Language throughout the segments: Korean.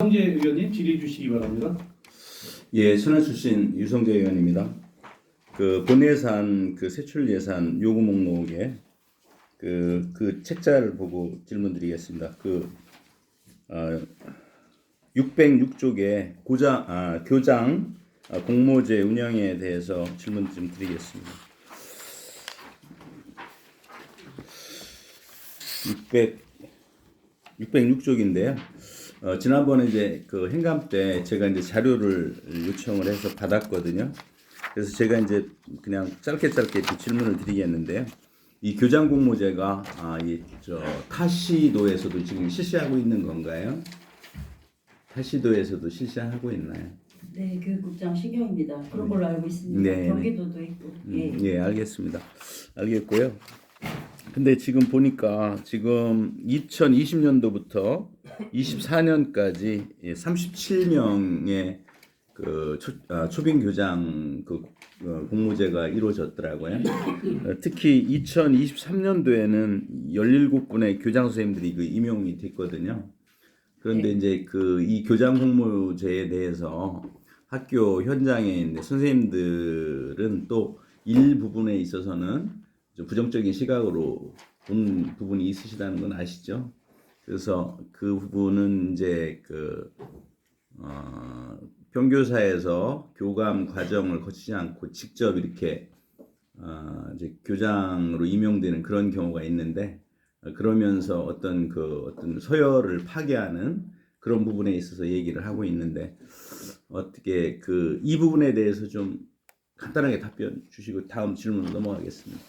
성재 의원님 질의해 주시기 바랍니다. 예, 천안 출신 유성재 의원입니다. 그 본예산 그 세출 예산 요구 목록에 그, 그 책자를 보고 질문드리겠습니다. 그 어, 606쪽에 고장 아, 교장 아, 공모제 운영에 대해서 질문 좀 드리겠습니다. 600 606쪽인데요. 어, 지난번에 이제 그 행감 때 제가 이제 자료를 요청을 해서 받았거든요. 그래서 제가 이제 그냥 짧게 짧게 그 질문을 드리겠는데요. 이 교장 공모제가 아, 이저 타시도에서도 지금 실시하고 있는 건가요? 타시도에서도 실시하고 있나요? 네, 교육국장 신경입니다. 그런 걸로 알고 있습니다. 네, 네. 경기도도 있고. 예. 음, 예, 알겠습니다. 알겠고요. 근데 지금 보니까 지금 2020년도부터 24년까지 예, 37명의 그 초, 아, 초빙 교장 그 어, 공모제가 이루어졌더라고요. 어, 특히 2023년도에는 17분의 교장 선생님들이 그 임용이 됐거든요. 그런데 네. 이제 그 이 교장 공모제에 대해서 학교 현장에 있는 선생님들은 또 일부분에 있어서는 좀 부정적인 시각으로 본 부분이 있으시다는 건 아시죠? 그래서 그 부분은 이제 그 어, 평교사에서 교감 과정을 거치지 않고 직접 이렇게 어, 이제 교장으로 임용되는 그런 경우가 있는데 어, 그러면서 어떤 그 어떤 서열을 파괴하는 그런 부분에 있어서 얘기를 하고 있는데 어떻게 그 이 부분에 대해서 좀 간단하게 답변 주시고 다음 질문으로 넘어가겠습니다.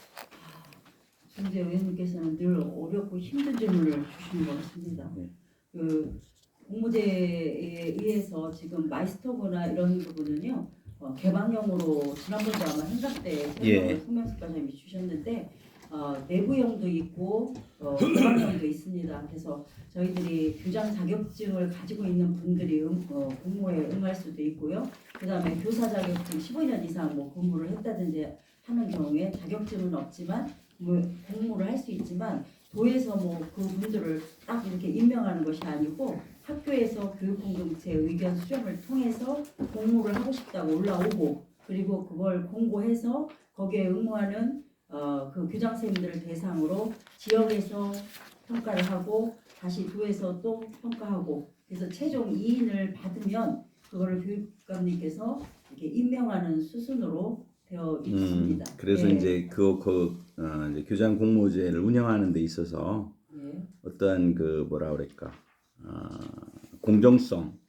성재 의원님께서는 늘 어렵고 힘든 질문을 주시는 것 같습니다. 네. 그 공모제에 의해서 지금 마이스터거나 이런 부분은요 어, 개방형으로 지난번도 아마 행사 때 예. 설명을 송명숙 과장님이 주셨는데 어, 내부형도 있고 어, 개방형도 있습니다. 그래서 저희들이 교장 자격증을 가지고 있는 분들이 음, 어, 공모에 응할 수도 있고요. 그 다음에 교사 자격증 15년 이상 뭐 근무를 했다든지 하는 경우에 자격증은 없지만 뭐 공모를 할 수 있지만 도에서 뭐 그분들을 딱 이렇게 임명하는 것이 아니고 학교에서 교육 공동체 의견 수렴을 통해서 공모를 하고 싶다고 올라오고 그리고 그걸 공고해서 거기에 응모하는 어, 그 교장 선생님들을 대상으로 지역에서 평가를 하고 다시 도에서 또 평가하고 그래서 최종 2인을 받으면 그거를 교육감님께서 이렇게 임명하는 수순으로 되어 있습니다. 그래서 네. 이제 그, 그 어, 이제 교장 공모제를 운영하는 데 있어서 예. 어떠한 그 뭐라 그럴까 어, 공정성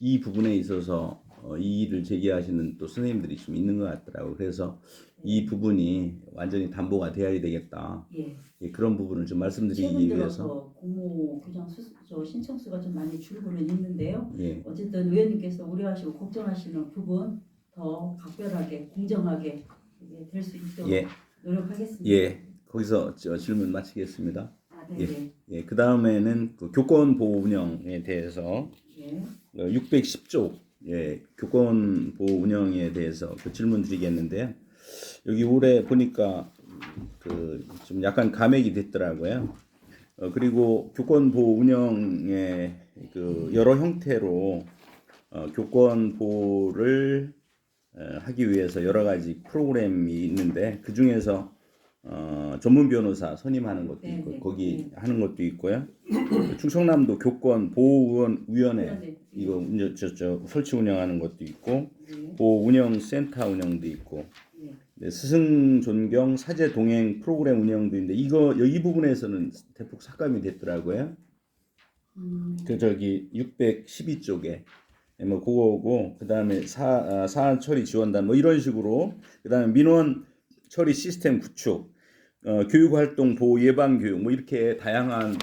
이 부분에 있어서 어, 이 일을 제기하시는 또 선생님들이 좀 있는 것 같더라고. 요 그래서 이 부분이 완전히 담보가 되어야 되겠다. 예. 예, 그런 부분을 좀 말씀드리기 위해서 들어서 공모 교장 수, 저 신청 수가 좀 많이 줄고는 있는데요. 예, 어쨌든 의원님께서 우려하시고 걱정하시는 부분 더 각별하게 공정하게 될 수 있도록 예, 노력하겠습니다. 예. 거기서 저 질문 마치겠습니다. 아, 네, 네. 예, 그 다음에는 그 교권 보호 운영에 대해서 예. 610조 예, 교권 보호 운영에 대해서 그 질문 드리겠는데요. 여기 올해 보니까 그 좀 약간 감액이 됐더라고요. 어, 그리고 교권 보호 운영의 그 여러 형태로 어, 교권 보호를 어, 하기 위해서 여러 가지 프로그램이 있는데 그 중에서 어, 전문 변호사 선임하는 것도 네, 있고 네, 거기 네. 하는 것도 있고요. 충청남도 교권 보호원 위원회 그런데 이거 운영 저 저 설치 운영하는 것도 있고 예. 보호 운영 센터 운영도 있고 예. 네, 스승 존경 사제 동행 프로그램 운영도 있는데 이거 이 부분에서는 대폭 삭감이 됐더라고요. 음, 그 저기 612쪽에 뭐 그거고 그다음에 사 아, 사안 처리 지원단 뭐 이런 식으로 그다음에 민원 처리 시스템 구축 어, 교육 활동 보호 예방 교육 뭐 이렇게 다양한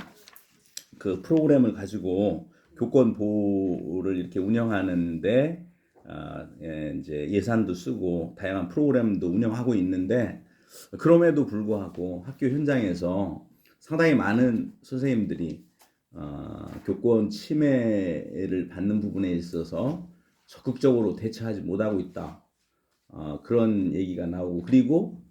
그 프로그램을 가지고 교권 보호를 이렇게 운영하는데 아, 예, 이제 예산도 쓰고 다양한 프로그램도 운영하고 있는데 그럼에도 불구하고 학교 현장에서 상당히 많은 선생님들이 어, 교권 침해를 받는 부분에 있어서 적극적으로 대처하지 못하고 있다. 어, 그런 얘기가 나오고 그리고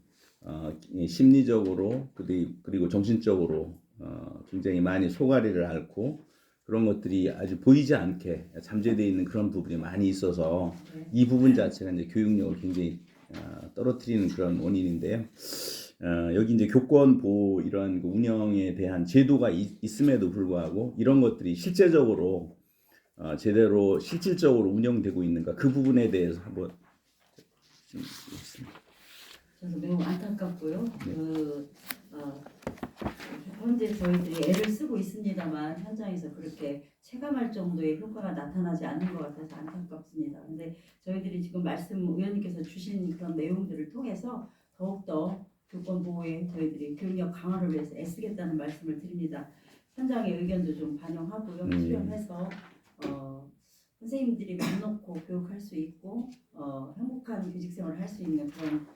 어, 이 심리적으로 그리- 그리고 정신적으로 어, 굉장히 많이 소가리를 앓고 그런 것들이 아주 보이지 않게 잠재되어 있는 그런 부분이 많이 있어서 네. 이 부분 자체가 이제 교육력을 굉장히 어, 떨어뜨리는 그런 원인인데요. 어, 여기 이제 교권 보호 이러한 그 운영에 대한 제도가 있, 있음에도 불구하고 이런 것들이 실제적으로 어, 제대로 실질적으로 운영되고 있는가 그 부분에 대해서 한번 좀 있습니다. 저도 매우 안타깝고요. 네. 그 어, 현재 저희들이 애를 쓰고 있습니다만 현장에서 그렇게 체감할 정도의 효과가 나타나지 않는 것 같아서 안타깝습니다. 근데 저희들이 지금 말씀 의원님께서 주신 그런 내용들을 통해서 더욱더 교권 보호에 저희들이 교육력 강화를 위해서 애쓰겠다는 말씀을 드립니다. 현장의 의견도 좀 반영하고요. 음. 수렴해서 어, 선생님들이 맘 놓고 교육할 수 있고 어, 행복한 교직 생활을 할 수 있는 그런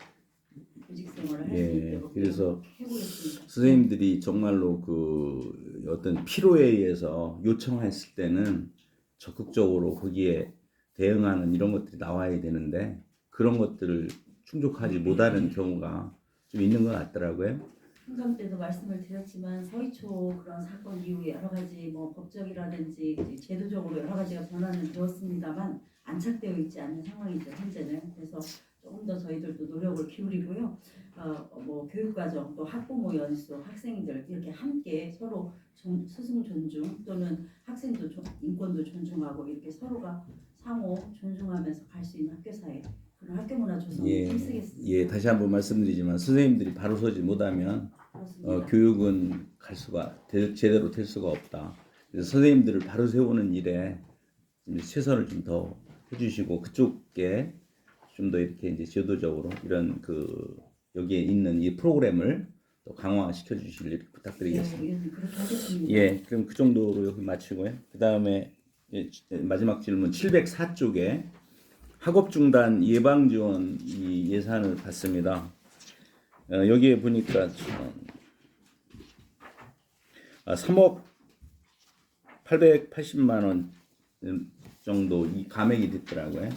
교직 생활을 할 수 예, 있도록 그래서 해보겠습니다. 선생님들이 정말로 그 어떤 필요에 의해서 요청했을 때는 적극적으로 거기에 대응하는 이런 것들이 나와야 되는데 그런 것들을 충족하지 못하는 경우가 좀 있는 것 같더라고요. 현장 때도 말씀을 드렸지만 서희초 그런 사건 이후에 여러 가지 뭐 법적이라든지 제도적으로 여러 가지가 변화는 되었습니다만 안착되어 있지 않는 상황이죠 현재는 그래서 조금 더 저희들도 노력을 기울이고요. 어, 뭐 교육과정 또 학부모 연수 학생들 이렇게 함께 서로 존- 스승 존중 또는 학생도 존- 인권도 존중하고 이렇게 서로가 상호 존중하면서 갈 수 있는 학교 사회 학교 문화 조성에 예, 힘쓰겠습니다. 예, 다시 한번 말씀드리지만 선생님들이 바로 서지 못하면. 어, 교육은 갈 수가 되- 제대로 될 수가 없다. 그래서 선생님들을 바로 세우는 일에 좀 최선을 좀 더 해주시고 그쪽에 좀 더 이렇게 이제 제도적으로 이런 그 여기에 있는 이 프로그램을 또 강화시켜 주실 일 부탁드리겠습니다. 예, 하겠습니다. 예, 그럼 그 정도로 여기 마치고요. 그 다음에 마지막 질문 704쪽에 학업 중단 예방 지원 이 예산을 받습니다. 어, 여기에 보니까 어, 아, 3억 880만 원 정도 이 감액이 됐더라고요.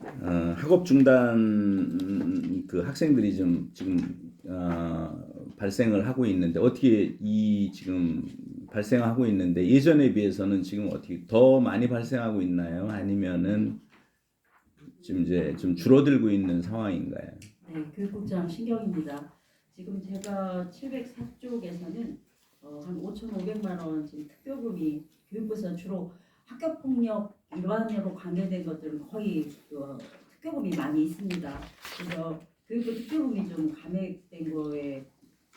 어, 학업 중단 음, 그 학생들이 좀 지금 어, 발생을 하고 있는데 어떻게 이 지금 발생하고 있는데 예전에 비해서는 지금 어떻게 더 많이 발생하고 있나요? 아니면은 지금 이제 좀 줄어들고 있는 상황인가요? 네, 교육국장 신경입니다. 지금 제가 704쪽에서는 어, 한 5,500만 원 지금 특교금이 교육부에서 주로 학교 폭력 일환으로 관계된 것들은 거의 어, 특교금이 많이 있습니다. 그래서 교육부 특교금이 좀 감액된 거에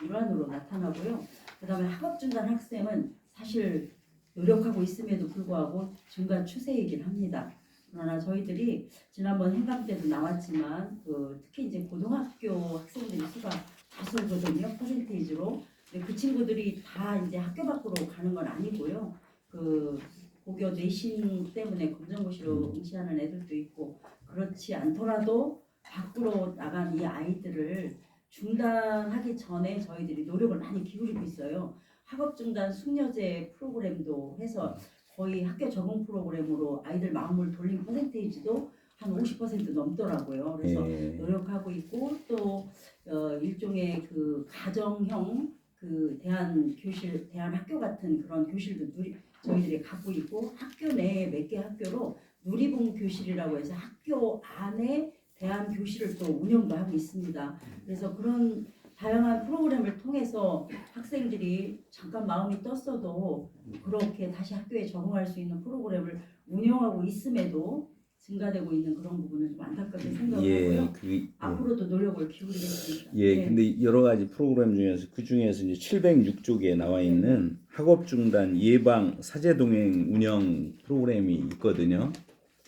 일환으로 나타나고요. 그다음에 학업 중단 학생은 사실 노력하고 있음에도 불구하고 증가 추세이긴 합니다. 그러나 저희들이 지난번 행감 때도 나왔지만 그 특히 이제 고등학교 학생들이 수가 다수거든요 퍼센테이지로. 그 친구들이 다 이제 학교 밖으로 가는 건 아니고요. 그 고교 내신 때문에 검정고시로 응시하는 애들도 있고 그렇지 않더라도 밖으로 나간 이 아이들을 중단하기 전에 저희들이 노력을 많이 기울이고 있어요 학업 중단 숙려제 프로그램도 해서 거의 학교 적응 프로그램으로 아이들 마음을 돌린 퍼센테이지도 한 50% 넘더라고요. 그래서 예. 노력하고 있고 또 어, 일종의 그 가정형 그 대한 교실, 대한 학교 같은 그런 교실도 누리, 저희들이 갖고 있고 학교 내에 몇 개 학교로 누리봉 교실이라고 해서 학교 안에 대한 교실을 또 운영도 하고 있습니다. 그래서 그런 다양한 프로그램을 통해서 학생들이 잠깐 마음이 떴어도 그렇게 다시 학교에 적응할 수 있는 프로그램을 운영하고 있음에도 증가되고 있는 그런 부분은 좀 안타깝게 생각을 예, 하고요. 그 예. 앞으로도 노력을 기울이겠습니다. 예, 네. 근데 여러 가지 프로그램 중에서 그 중에서 이제 706쪽에 나와 있는 학업 중단 예방 사제 동행 운영 프로그램이 있거든요.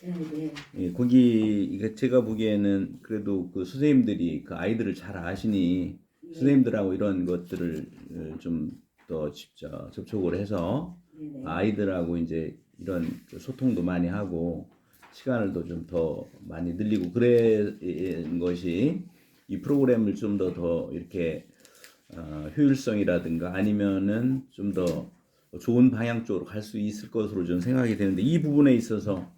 네, 네. 예, 거기 이게 제가 보기에는 그래도 그 선생님들이 그 아이들을 잘 아시니 예. 선생님들하고 이런 것들을 어, 좀더 직접 접촉을 해서 네, 네. 아이들하고 이제 이런 그 소통도 많이 하고 시간을 좀 더 많이 늘리고 그런 것이 이 프로그램을 좀더더 이렇게 어, 효율성이라든가 아니면은 좀 더 좋은 방향 쪽으로 갈 수 있을 것으로 좀 생각이 되는데 이 부분에 있어서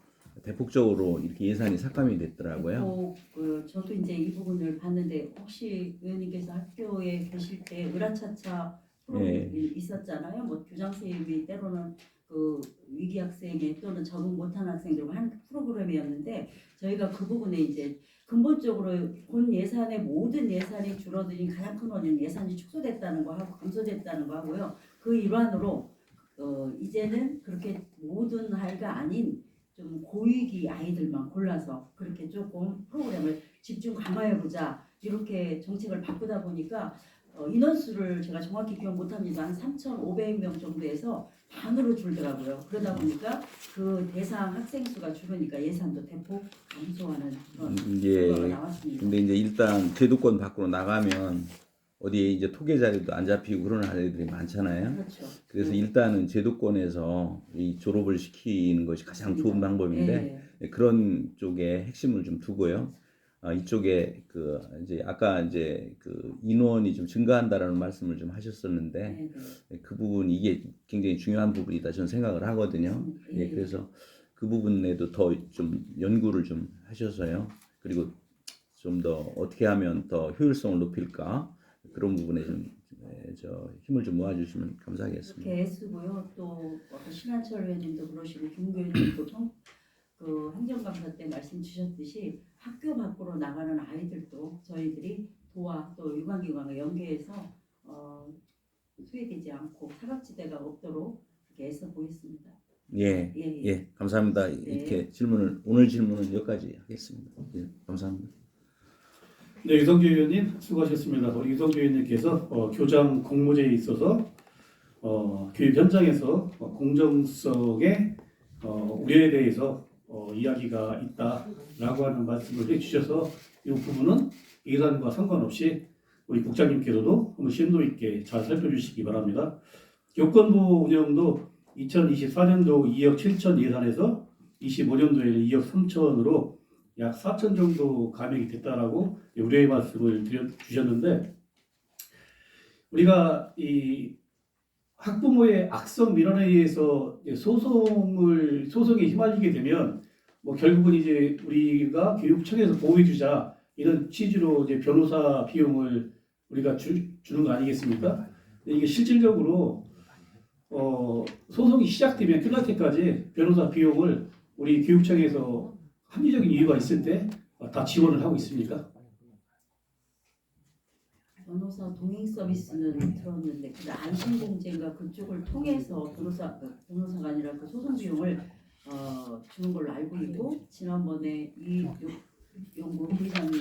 대폭적으로 이렇게 예산이 삭감이 됐더라고요. 또, 그, 저도 이제 이 부분을 봤는데 혹시 의원님께서 학교에 계실 때 으라차차 프로그램이 있었잖아요. 뭐 교장 선생님이 때로는 그 위기 학생에 또는 적응 못한 학생들 한 프로그램이었는데 저희가 그 부분에 이제 근본적으로 본 예산의 모든 예산이 줄어드는 가장 큰 원인은 예산이 축소됐다는 거 하고 감소됐다는 거 하고요. 그 일환으로 어, 이제는 그렇게 모든 아이가 아닌 좀 고위기 아이들만 골라서 그렇게 조금 프로그램을 집중 강화해 보자 이렇게 정책을 바꾸다 보니까 어, 인원수를 제가 정확히 기억 못합니다. 한 3,500명 정도에서 반으로 줄더라고요. 그러다 보니까 그 대상 학생 수가 줄으니까 예산도 대폭 감소하는 그런 음, 결과가 예. 나왔습니다. 근데 이제 일단 제도권 밖으로 나가면 어디에 이제 토계 자리도 안 잡히고 그런 아이들이 많잖아요. 그렇죠. 그래서 네. 일단은 제도권에서 이 졸업을 시키는 것이 가장 좋은 방법인데 예, 그런 쪽에 핵심을 좀 두고요. 아, 이쪽에 그 이제 아까 이제 그 인원이 좀 증가한다라는 말씀을 좀 하셨었는데 네, 네. 그 부분 이게 굉장히 중요한 부분이다 저는 생각을 하거든요. 예, 예, 그래서 그 부분에도 더 좀 연구를 좀 하셔서요. 그리고 좀 더 어떻게 하면 더 효율성을 높일까 그런 부분에 좀 예, 저 힘을 좀 모아주시면 감사하겠습니다. 애쓰고요. 또 신한철 의원님도 그러시고 김구 의원님도 통- 그 행정감사 때 말씀 주셨듯이 학교 밖으로 나가는 아이들도 저희들이 도와 또 유관기관과 연계해서 어, 소외되지 않고 사각지대가 없도록 애써 보겠습니다. 예, 예, 예. 예, 감사합니다. 이렇게 질문을 오늘 질문은 여기까지 하겠습니다. 예, 감사합니다. 네, 유성주 의원님 수고하셨습니다. 우리 유성주 의원님께서 어, 교장 공모제에 있어서 어, 교육 현장에서 어, 공정성의 어, 우려에 대해서 어, 이야기가 있다라고 하는 말씀을 해주셔서 이 부분은 예산과 상관없이 우리 국장님께서도 한번 심도 있게 잘 살펴주시기 바랍니다. 교권부 운영도 2024년도 2억 7천 예산에서 25년도에는 2억 3천으로 약 4천 정도 감액이 됐다라고 우려의 말씀을 드려 주셨는데 우리가 이 학부모의 악성 민원에 의해서 소송을 소송에 휘말리게 되면 뭐 결국은 이제 우리가 교육청에서 보호해주자 이런 취지로 이제 변호사 비용을 우리가 주, 주는 거 아니겠습니까? 이게 실질적으로 어, 소송이 시작되면 끝날 때까지 변호사 비용을 우리 교육청에서 합리적인 이유가 있을 때 다 지원을 하고 있습니까? 변호사 동행 서비스는 들었는데 그 안심공제인가 그쪽을 통해서 변호사 그 변호사가 아니라 그 소송 비용을 어, 주는 걸로 알고 있고 지난번에 이 연구 부의장님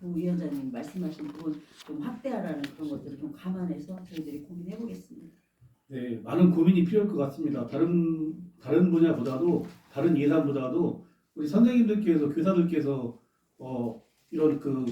부위원장님 말씀하신 부분 좀 확대하라는 그런 것들을 좀 감안해서 저희들이 고민해 보겠습니다. 네, 많은 고민이 필요할 것 같습니다. 다른 다른 분야보다도 다른 예산보다도 우리 선생님들께서 교사들께서 어, 이런 그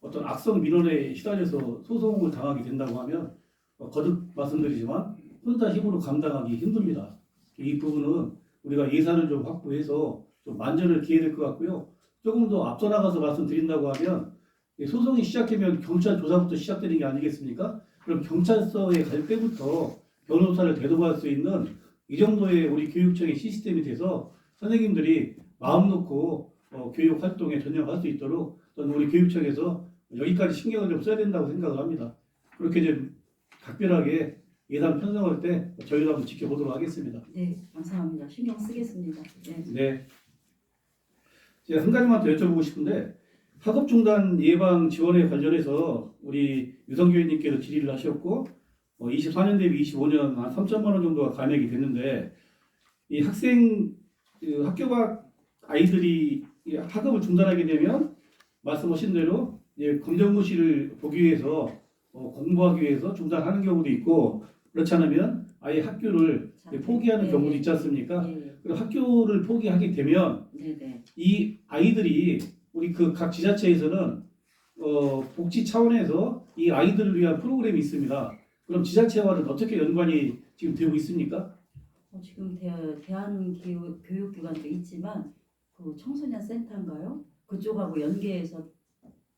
어떤 악성 민원에 시달려서 소송을 당하게 된다고 하면 어, 거듭 말씀드리지만 혼자 힘으로 감당하기 힘듭니다. 이 부분은 우리가 예산을 좀 확보해서 좀 만전을 기해야 될 것 같고요. 조금 더 앞서 나가서 말씀드린다고 하면 이 소송이 시작하면 경찰 조사부터 시작되는 게 아니겠습니까? 그럼 경찰서에 갈 때부터 변호사를 대동할 수 있는 이 정도의 우리 교육청의 시스템이 돼서 선생님들이 마음 놓고 어, 교육 활동에 전념할 수 있도록 저는 우리 교육청에서 여기까지 신경을 좀 써야 된다고 생각을 합니다. 그렇게 좀 각별하게 예산 편성할 때 저희도 한번 지켜보도록 하겠습니다. 네, 감사합니다. 신경 쓰겠습니다. 네. 네. 제가 한 가지만 더 여쭤보고 싶은데 학업 중단 예방 지원에 관련해서 우리 유성교 의원님께서 질의를 하셨고 어, 24년 대비 25년 한 3천만 원 정도가 감액이 됐는데 이 학생 그 학교 밖 아이들이 이 학업을 중단하게 되면 말씀하신 대로 이제 검정고시를 보기 위해서 어, 공부하기 위해서 중단하는 경우도 있고 그렇지 않으면 아예 학교를 이제 포기하는 네, 경우도 네. 있지 않습니까? 네, 그리고 학교를 포기하게 되면 네, 네. 이 아이들이 우리 그 각 지자체에서는 어, 복지 차원에서 이 아이들을 위한 프로그램이 있습니다. 그럼 지자체와는 어떻게 연관이 지금 되고 있습니까? 어, 지금 대, 대한교육기관도 있지만 그 청소년 센터인가요? 그쪽하고 연계해서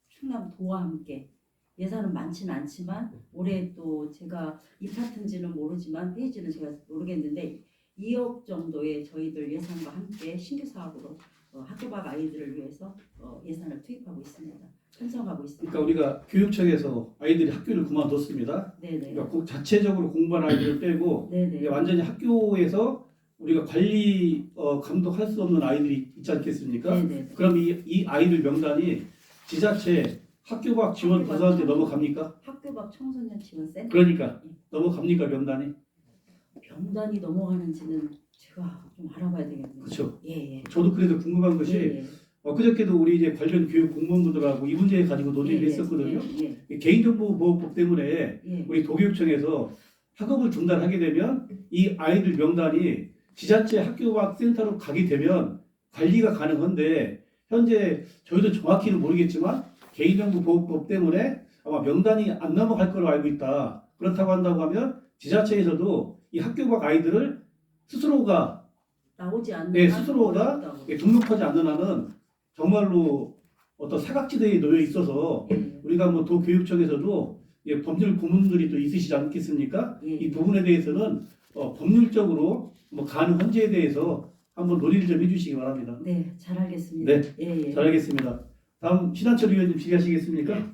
충남 도와 함께 예산은 많지는 않지만 올해 또 제가 입하트인지는 모르지만 페이지는 제가 모르겠는데 2억 정도의 저희들 예산과 함께 신규 사업으로 어, 학교 밖 아이들을 위해서 어, 예산을 투입하고 있습니다. 편성하고 있습니다. 그러니까 우리가 교육청에서 아이들이 학교를 그만뒀습니다. 네네. 그러니까 꼭 자체적으로 공부하는 아이들을 빼고 네네. 완전히 학교에서 우리가 관리 어, 감독할 수 없는 아이들이 있지 않겠습니까? 네네. 그럼 이, 이 아이들 명단이 지자체 학교 밖 지원 부서한테 지원. 넘어갑니까? 학교 밖 청소년 지원 센터 그러니까 넘어갑니까 명단이? 명단이 넘어가는지는 제가 좀 알아봐야 되겠네요. 그렇죠. 예, 예. 저도 그래서 궁금한 것이 예, 예. 엊그저께도 우리 이제 관련 교육 공무원분들하고 이 문제 가지고 논의를 예, 예, 했었거든요. 예, 예, 개인정보보호법 때문에 예. 우리 도교육청에서 학업을 중단하게 되면 이 아이들 명단이 지자체 학교 밖 센터로 가게 되면 관리가 가능한데 현재 저희도 정확히는 모르겠지만 개인정보 보호법 때문에 아마 명단이 안 넘어갈 걸로 알고 있다. 그렇다고 한다고 하면 지자체에서도 이 학교 밖 아이들을 스스로가 나오지 않는 네, 한 스스로가 어렵다고. 등록하지 않는 한은 정말로 어떤 사각지대에 놓여 있어서 예, 예. 우리가 뭐 도교육청에서도 예, 법률 고문들이 또 있으시지 않겠습니까? 예, 이 부분에 대해서는 어, 법률적으로 뭐 가능한지에 대해서 한번 논의를 좀 해주시기 바랍니다. 네, 잘 알겠습니다. 네, 예, 예. 잘 알겠습니다. 다음 신한철 의원님 질의하시겠습니까?